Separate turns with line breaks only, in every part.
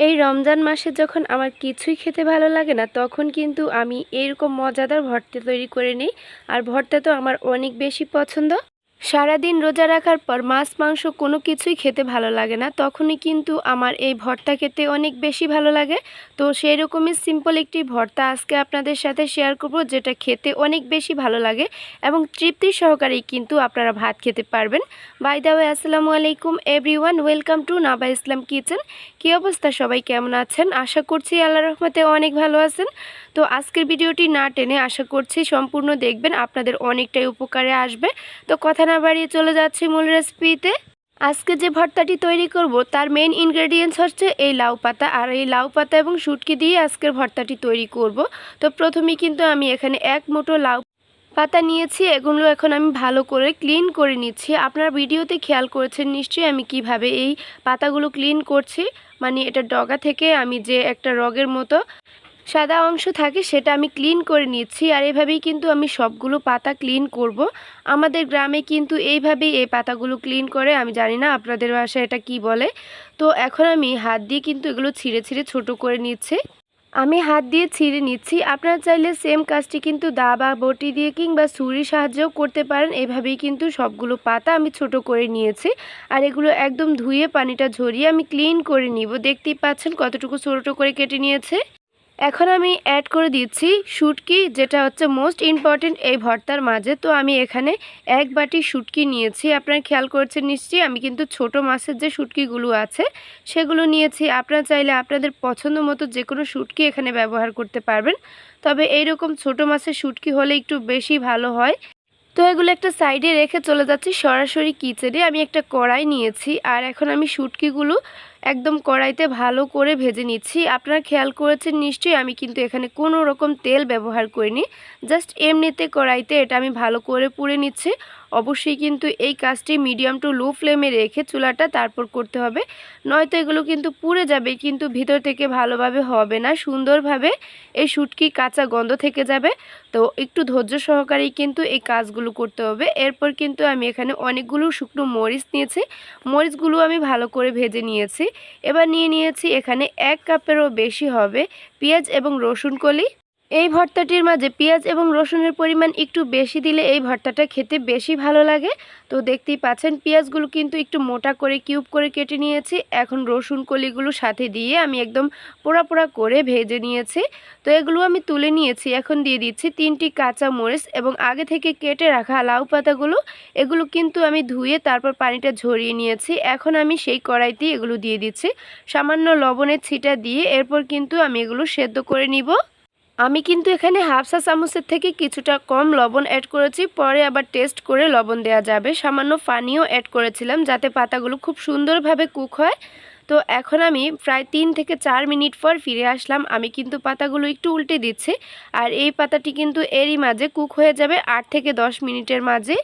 এই রমজান মাসে যখন আমার কিছুই খেতে ভালো লাগে না, তখন কিন্তু আমি এরকম মজাদার ভর্তা তৈরি করে নিই। আর ভর্তা তো আমার অনেক বেশি পছন্দ। সারাদিন রোজা রাখার পর মাছ, মাংস কোনো কিছুই খেতে ভালো লাগে না। তখনই কিন্তু আমার এই ভর্তা খেতে অনেক বেশি ভালো লাগে। তো সেই রকমই সিম্পল একটি ভর্তা আজকে আপনাদের সাথে শেয়ার করব, যেটা খেতে অনেক বেশি ভালো লাগে এবং তৃপ্তি সহকারেই কিন্তু আপনারা ভাত খেতে পারবেন। বাই দা ওয়ে আসসালামু আলাইকুম everyone welcome to Naba Islam kitchen কী অবস্থা? সবাই কেমন আছেন? আশা করছি আল্লাহ রহমতে অনেক ভালো আছেন। তো আজকের ভিডিওটি না টেনে আশা করছি সম্পূর্ণ দেখবেন, আপনাদের অনেকটাই উপকারে আসবে। তো কথা না বাড়িয়ে চলে যাচ্ছি মূল রেসিপিতে আজকে যে ভর্তাটি তৈরি করব, তার মেন ইনগ্রেডিয়েন্টস হচ্ছে এই লাউ পাতা। আর এই লাউ পাতা এবং শুটকি দিয়ে আজকের ভর্তাটি তৈরি করব। তো প্রথমেই কিন্তু আমি এখানে এক মুঠো লাউ পাতা নিয়েছি। এগুলো এখন আমি ভালো করে ক্লিন করে নিচ্ছি। আপনারা ভিডিওতে খেয়াল করেছেন নিশ্চয়ই আমি কীভাবে এই পাতাগুলো ক্লিন করছি। মানে এটা ডগা থেকে আমি যে একটা রগের মতো সাদা অংশ থাকে সেটা আমি ক্লিন করে নিচ্ছি আর এভাবেই কিন্তু আমি সবগুলো পাতা ক্লিন করব। আমাদের গ্রামে কিন্তু এইভাবেই এই পাতাগুলো ক্লিন করে, আমি জানি না আপনাদের বাসায় এটা কি বলে। তো এখন আমি হাত দিয়ে কিন্তু এগুলো ছিঁড়ে ছিঁড়ে ছোট করে নিচ্ছি। আমি হাত দিয়ে ছিঁড়ে নিচ্ছি। আপনারা চাইলে সেম কাজটি কিন্তু দা বা বটি দিয়ে কিংবা ছুরির সাহায্যেও করতে পারেন। এভাবেই কিন্তু সবগুলো পাতা আমি ছোট করে নিয়েছি। আর এগুলো একদম ধুয়ে পানিটা ঝরিয়ে আমি ক্লিন করে নিব। দেখতেই পাচ্ছেন কতটুকু ছোটো করে কেটে নিয়েছে। এখন আমি অ্যাড করে দিচ্ছি শুটকি, যেটা হচ্ছে মোস্ট ইম্পর্টেন্ট এই ভর্তার মাঝে। তো আমি এখানে এক বাটি শুটকি নিয়েছি। আপনারা খেয়াল করছেন নিশ্চয়ই, আমি কিন্তু ছোট মাছের যে শুটকিগুলো আছে, সেগুলো নিয়েছি। আপনারা চাইলে আপনাদের পছন্দ মতো যে কোনো শুটকি এখানে ব্যবহার করতে পারবেন। তবে এইরকম ছোট মাছের শুটকি হলে একটু বেশি ভালো হয়। তো এগুলো একটা সাইডে রেখে চলে যাচ্ছি সরাসরি কিচেনে। আমি একটা কড়াই নিয়েছি, আর এখন আমি শুটকিগুলো একদম কড়াইতে ভালো করে ভেজে নিচ্ছি। আপনারা খেয়াল করেছেন নিশ্চয়ই আমি কিন্তু এখানে কোনো রকম তেল ব্যবহার করিনি। জাস্ট এমনিতে কড়াইতে এটা আমি ভালো করে পুড়ে নিচ্ছি। অবশ্যই কিন্তু এই কাজটি মিডিয়াম টু লো ফ্লেমে রেখে চুলাটা তারপর করতে হবে। নয়তো এগুলো কিন্তু পুড়ে যাবে, কিন্তু ভিতর থেকে ভালোভাবে হবে না। সুন্দরভাবে এই শুটকি কাঁচা গন্ধ থেকে যাবে। তো একটু ধৈর্য সহকারেই কিন্তু এই কাজগুলো করতে হবে। এরপর কিন্তু আমি এখানে অনেকগুলো শুকনো মরিচ নিয়েছি। মরিচগুলো আমি ভালো করে ভেজে নিয়েছি। এবার নিয়ে নিয়েছি এখানে এক কাপেরও বেশি হবে। পেঁয়াজ এবং রসুন কলি। এই ভর্তাটির মাঝে পেঁয়াজ এবং রসুনের পরিমাণ একটু বেশি দিলে এই ভর্তাটা খেতে বেশি ভালো লাগে। তো দেখতেই পাচ্ছেন, পেঁয়াজগুলো কিন্তু একটু মোটা করে, কিউব করে কেটে নিয়েছি। এখন রসুন কলিগুলো সাথে দিয়ে আমি একদম পোড়া পোড়া করে ভেজে নিয়েছি। তো এগুলো আমি তুলে নিয়েছি। এখন দিয়ে দিচ্ছি তিনটি কাঁচা মরিচ এবং আগে থেকে কেটে রাখা লাউ পাতাগুলো। এগুলো কিন্তু আমি ধুয়ে তারপর পানিটা ঝরিয়ে নিয়েছি। এখন আমি সেই কড়াইতেই এগুলো দিয়ে দিচ্ছি। সামান্য লবণের ছিটা দিয়ে এরপর কিন্তু আমি এগুলো সেদ্ধ করে নিব। আমি কিন্তু এখানে হাফসা চামচের থেকে কিছুটা কম লবণ অ্যাড করেছি। পরে আবার টেস্ট করে লবণ দেওয়া যাবে। সামান্য পানিও অ্যাড করেছিলাম যাতে পাতাগুলো খুব সুন্দরভাবে কুক হয়। তো এখন আমি প্রায় তিন থেকে চার মিনিট পর ফিরে আসলাম। আমি কিন্তু পাতাগুলো একটু উল্টে দিচ্ছি। আর এই পাতাটি কিন্তু এরই মাঝে কুক হয়ে যাবে আট থেকে দশ মিনিটের মাঝে।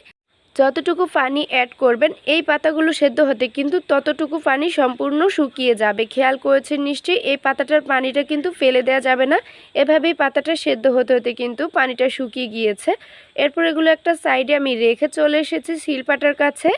যতটুকু পানি অ্যাড করবেন, এই পাতাগুলো সেদ্ধ হতে কিন্তু ততটুকু পানি সম্পূর্ণ শুকিয়ে যাবে। খেয়াল করেছেন নিশ্চয়ই, এই পাতাটার পানিটা কিন্তু ফেলে দেওয়া যাবে না। এভাবেই পাতাটা সেদ্ধ হতে হতে কিন্তু পানিটা শুকিয়ে গিয়েছে। এরপর এগুলো একটা সাইডে আমি রেখে চলে এসেছি শিলপাটার কাছে।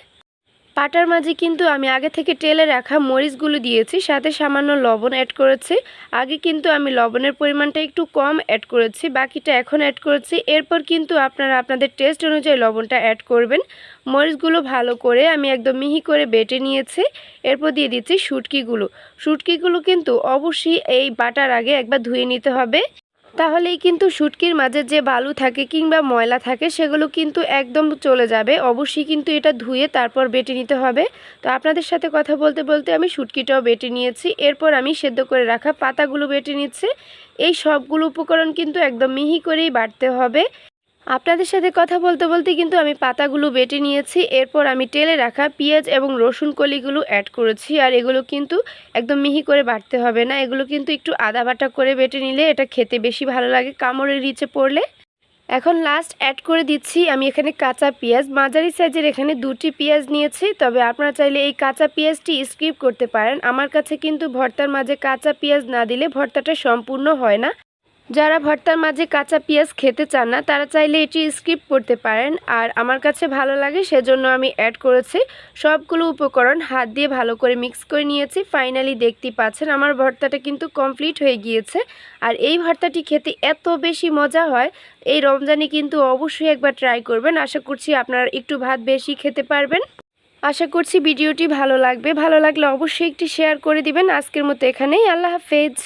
পাটার মাঝে কিন্তু আমি আগে থেকে টেলে রাখা মরিচগুলো দিয়েছি, সাথে সামান্য লবণ অ্যাড করেছি। আগে কিন্তু আমি লবণের পরিমাণটা একটু কম অ্যাড করেছি, বাকিটা এখন অ্যাড করেছি। এরপর কিন্তু আপনারা আপনাদের টেস্ট অনুযায়ী লবণটা অ্যাড করবেন। মরিচগুলো ভালো করে আমি একদম মিহি করে বেটে নিয়েছি। এরপর দিয়ে দিচ্ছি শুটকিগুলো। শুটকিগুলো কিন্তু অবশ্যই এই বাটার আগে একবার ধুয়ে নিতে হবে। তাহলেই কিন্তু শুটকির মাঝে যে বালু থাকে কিংবা ময়লা থাকে, সেগুলো কিন্তু একদম চলে যাবে। অবশ্যই কিন্তু এটা ধুয়ে তারপর বেটে নিতে হবে। তো আপনাদের সাথে কথা বলতে বলতে আমি শুটকিটাও বেটে নিয়েছি। এরপর আমি সেদ্ধ করে রাখা পাতাগুলো বেটে নিচ্ছি। এই সবগুলো উপকরণ কিন্তু একদম মিহি করেই বাটতে হবে। আপনাদের সাথে কথা বলতে বলতে কিন্তু আমি পাতাগুলো বেটে নিয়েছি। এরপর আমি তেলে রাখা পেঁয়াজ এবং রসুন কলিগুলো অ্যাড করেছি। আর এগুলো কিন্তু একদম মিহি করে বাটতে হবে না। এগুলো কিন্তু একটু আদা বাটা করে বেটে নিলে এটা খেতে বেশি ভালো লাগে, কামড়ের নিচে পড়লে। এখন লাস্ট অ্যাড করে দিচ্ছি আমি এখানে কাঁচা পেঁয়াজ। মাঝারি সাইজের এখানে দুটি পেঁয়াজ নিয়েছি। তবে আপনারা চাইলে এই কাঁচা পেঁয়াজটি স্কিপ করতে পারেন। আমার কাছে কিন্তু ভর্তার মাঝে কাঁচা পেঁয়াজ না দিলে ভর্তাটা সম্পূর্ণ হয় না। যারা ভর্তার মাঝে কাঁচা পেঁয়াজ খেতে চান না, তারা চাইলে এটি স্কিপ করতে পারেন। আর আমার কাছে ভালো লাগে, সেজন্য আমি অ্যাড করেছি সবগুলো উপকরণ। হাত দিয়ে ভালো করে মিক্স করে নিয়েছি। ফাইনালি দেখতে পাচ্ছেন, আমার ভর্তাটা কিন্তু কমপ্লিট হয়ে গিয়েছে। আর এই ভর্তাটি খেতে এত বেশি মজা হয়, এই রমজানে কিন্তু অবশ্যই একবার ট্রাই করবেন। আশা করছি আপনারা একটু ভাত বেশি খেতে পারবেন। আশা করছি ভিডিওটি ভালো লাগবে। ভালো লাগলে অবশ্যই একটি শেয়ার করে দিবেন। আজকের মতো এখানেই। আল্লাহ হাফেজ।